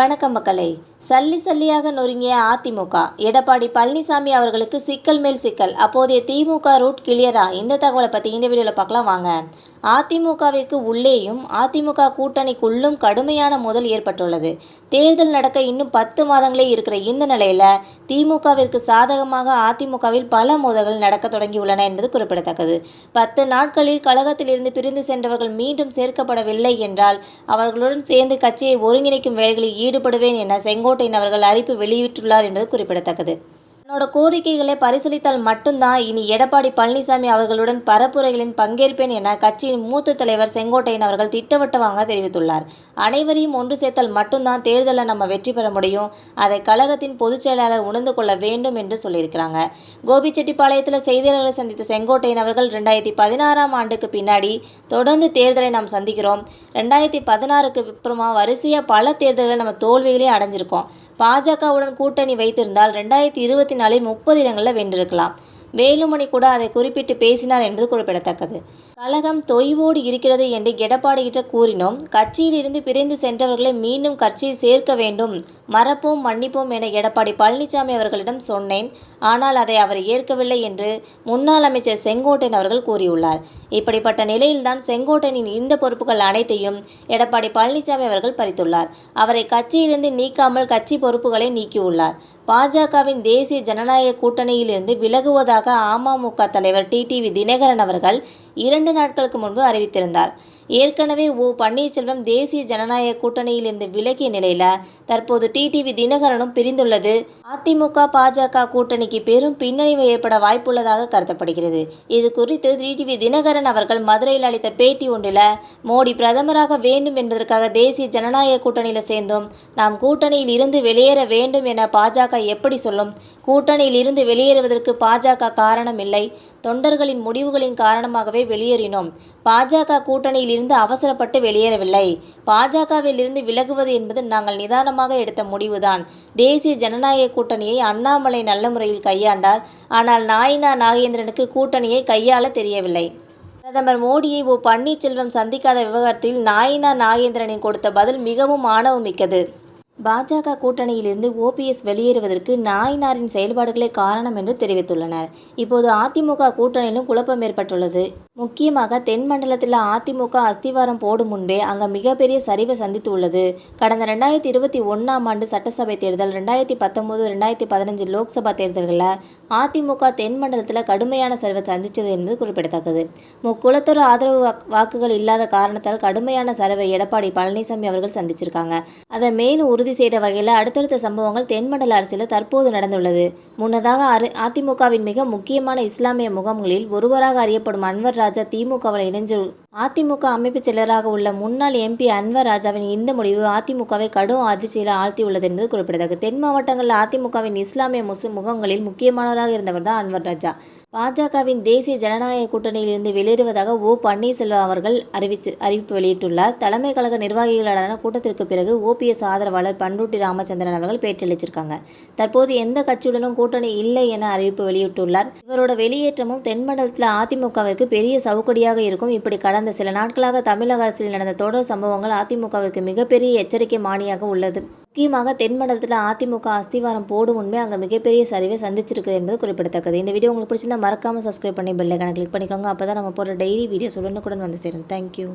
வணக்கம் மக்களே. சல்லி சல்லியாக நொறுங்கிய அதிமுக எடப்பாடி பழனிசாமி அவர்களுக்கு சிக்கல் மேல் சிக்கல். அப்போதைய திமுக ரூட் கிளியரா? இந்த தகவலை பற்றி இந்த வீடியோவில் பார்க்கலாம் வாங்க. அதிமுகவிற்கு உள்ளேயும் அதிமுக கூட்டணிக்குள்ளும் கடுமையான மோதல் ஏற்பட்டுள்ளது. தேர்தல் நடக்க இன்னும் பத்து மாதங்களே இருக்கிற இந்த நிலையில் திமுகவிற்கு சாதகமாக அதிமுகவில் பல மோதல்கள் நடக்க தொடங்கியுள்ளன என்பது குறிப்பிடத்தக்கது. பத்து நாட்களில் கழகத்திலிருந்து பிரிந்து சென்றவர்கள் மீண்டும் சேர்க்கப்படவில்லை என்றால் அவர்களுடன் சேர்ந்து கட்சியை ஒருங்கிணைக்கும் வேலைகளில் ஈடுபடுவேன் என செங்கோட்டையன் அவர்கள் அறிவிப்பு வெளியிட்டுள்ளார் என்பது குறிப்பிடத்தக்கது. தன்னோட கோரிக்கைகளை பரிசீலித்தால் மட்டும்தான் இனி எடப்பாடி பழனிசாமி அவர்களுடன் பரப்புரைகளின் பங்கேற்பேன் என கட்சியின் மூத்த தலைவர் செங்கோட்டையன் அவர்கள் திட்டவட்டமாக தெரிவித்துள்ளார். அனைவரையும் ஒன்று சேர்த்தால் மட்டும்தான் தேர்தலில் நம்ம வெற்றி பெற முடியும். அதை கழகத்தின் பொதுச் செயலாளர் உணர்ந்து கொள்ள வேண்டும் என்று சொல்லியிருக்கிறாங்க. கோபிச்செட்டிப்பாளையத்தில் செய்தியாளர்களை சந்தித்த செங்கோட்டையன் அவர்கள் ரெண்டாயிரத்தி பதினாறாம் ஆண்டுக்கு பின்னாடி தொடர்ந்து தேர்தலை நாம் சந்திக்கிறோம். ரெண்டாயிரத்தி பதினாறுக்கு அப்புறமா வரிசையாக பல தேர்தல்களை நம்ம தோல்விகளே அடைஞ்சிருக்கோம். பாஜகவுடன் கூட்டணி வைத்திருந்தால் ரெண்டாயிரத்தி இருபத்தி நாலில் முப்பது இடங்களில் வென்றிருக்கலாம். வேலுமணி கூட அதை குறிப்பிட்டு பேசினார் என்பது குறிப்பிடத்தக்கது. கழகம் தொய்வோடு இருக்கிறது என்று எடப்பாடியிட்ட கூறினோம். கட்சியிலிருந்து பிரிந்து சென்றவர்களை மீண்டும் கட்சியில் சேர்க்க வேண்டும். மறப்போம் மன்னிப்போம் என எடப்பாடி பழனிசாமி அவர்களிடம் சொன்னேன். ஆனால் அதை அவர் ஏற்கவில்லை என்று முன்னாள் அமைச்சர் செங்கோட்டையன் அவர்கள் கூறியுள்ளார். இப்படிப்பட்ட நிலையில்தான் செங்கோட்டையனின் இந்த பொறுப்புகள் அனைத்தையும் எடப்பாடி பழனிசாமி அவர்கள் பறித்துள்ளார். அவரை கட்சியிலிருந்து நீக்காமல் கட்சி பொறுப்புகளை நீக்கியுள்ளார். பாஜகவின் தேசிய ஜனநாயக கூட்டணியிலிருந்து விலகுவதாக அமமுக தலைவர் டிடிவி தினகரன் அவர்கள் இரண்டு நாட்களுக்கு முன்பு அறிவித்திருந்தார். ஏற்கனவே ஓ பன்னீர்செல்வம் தேசிய ஜனநாயக கூட்டணியிலிருந்து விலகிய நிலையில் தற்போது டிடிவி தினகரனும் பிரிந்துள்ளது. அதிமுக பாஜக கூட்டணிக்கு பெரும் பின்னணி ஏற்பட வாய்ப்புள்ளதாக கருதப்படுகிறது. இது குறித்து டிடிவி தினகரன் அவர்கள் மதுரையில் அளித்த பேட்டி ஒன்றில் மோடி பிரதமராக வேண்டும் என்பதற்காக தேசிய ஜனநாயக கூட்டணியில் சேர்ந்தும் நாம் கூட்டணியில் இருந்து வெளியேற வேண்டும் என பாஜக எப்படி சொல்லும்? கூட்டணியில் இருந்து வெளியேறுவதற்கு பாஜக காரணம் இல்லை தொண்டர்களின் முடிவுகளின் காரணமாகவே வெளியேறினோம். பாஜக கூட்டணியில் இருந்து அவசரப்பட்டு வெளியேறவில்லை. பாஜகவில் இருந்து விலகுவது என்பது நாங்கள் நிதானமாக எடுத்த முடிவுதான். தேசிய ஜனநாயக கூட்டணியை அண்ணாமலை நல்ல முறையில் கையாண்டார். ஆனால் நாயினா நாகேந்திரனுக்கு கூட்டணியை கையாள தெரியவில்லை. பிரதமர் மோடியை ஓ பன்னீர்செல்வம் சந்திக்காத விவகாரத்தில் நாயினா நாகேந்திரனின் கொடுத்த பதில் மிகவும் ஆணவமிக்கது பாஜக கூட்டணியிலிருந்து ஓபிஎஸ் வெளியேறுவதற்கு நாயினாரின் செயல்பாடுகளே காரணம் என்று தெரிவித்துள்ளனர். இப்போது அதிமுக கூட்டணியிலும் குழப்பம் ஏற்பட்டுள்ளது. முக்கியமாக தென் மண்டலத்தில் அதிமுக அஸ்திவாரம் போடும் முன்பே அங்கே மிகப்பெரிய சரிவை சந்தித்து உள்ளது கடந்த ரெண்டாயிரத்தி இருபத்தி ஒன்றாம் ஆண்டு சட்டசபை தேர்தல் ரெண்டாயிரத்தி பத்தொம்போது ரெண்டாயிரத்தி பதினஞ்சு லோக்சபா தேர்தல்களில் அதிமுக தென் மண்டலத்தில் கடுமையான சரிவை சந்தித்தது என்பது குறிப்பிடத்தக்கது. முக்குளத்தொரு ஆதரவு வாக்குகள் இல்லாத காரணத்தால் கடுமையான சரிவை எடப்பாடி பழனிசாமி அவர்கள் சந்திச்சிருக்காங்க. அதை மேலும் உறுதி செய்கிற வகையில் அடுத்தடுத்த சம்பவங்கள் தென்மண்டல அரசியலில் தற்போது நடந்துள்ளது. முன்னதாக அரு அதிமுகவின் மிக முக்கியமான இஸ்லாமிய முகாம்களில் ஒருவராக அறியப்படும் அன்வர் ராஜ் ராஜா திமுகவில் இணைஞ்சு அதிமுக அமைப்பு செயலராக உள்ள முன்னாள் எம்பி அன்வர் ராஜாவின் இந்த முடிவு அதிமுகவை கடும் அதிர்ச்சியில் ஆழ்த்தியுள்ளது என்பது குறிப்பிடத்தக்கது. தென் மாவட்டங்களில் அதிமுகவின் இஸ்லாமிய முஸ்லிம் முகங்களில் முக்கியமானவராக இருந்தவர் தான் அன்வர் ராஜா. பாஜகவின் தேசிய ஜனநாயக கூட்டணியிலிருந்து வெளியேறுவதாக ஓ. பன்னீர்செல்வம் அவர்கள் அறிவித்து அறிவிப்பு வெளியிட்டுள்ளார். தலைமை கழக நிர்வாகிகளான கூட்டத்திற்கு பிறகு ஓபிஎஸ் ஆதரவாளர் பண்ருட்டி ராமச்சந்திரன் அவர்கள் பேட்டியளிச்சிருக்காங்க. தற்போது எந்த கட்சியுடனும் கூட்டணி இல்லை என அறிவிப்பு வெளியிட்டுள்ளார். இவரோட வெளியேற்றமும் தென்மண்டலத்தில் அதிமுகவிற்கு பெரிய சவுக்கடியாக இருக்கும். இப்படி கடந்த சில நாட்களாக தமிழக அரசில் நடந்த தொடர் சம்பவங்கள் அதிமுகவிற்கு மிகப்பெரிய எச்சரிக்கை மானியாக உள்ளது. முக்கியமாக தென்மண்டலத்தில் அதிமுக அஸ்திவாரம் போடும் உண்மை அங்கே மிகப்பெரிய சரிவை சந்திச்சிருக்கு என்பது குறிப்பிடத்தக்கது. இந்த வீடியோ உங்களுக்கு பிடிச்சிருந்தா மறக்காமல் சப்ஸ்கிரைப் பண்ணி பெல்லைக்கான கிளிக் பண்ணிக்கோங்க. அப்போ தான் நம்ம போகிற டெய்லி வீடியோஸ் உடனுக்குடன் வந்து சேரும். தேங்க்யூ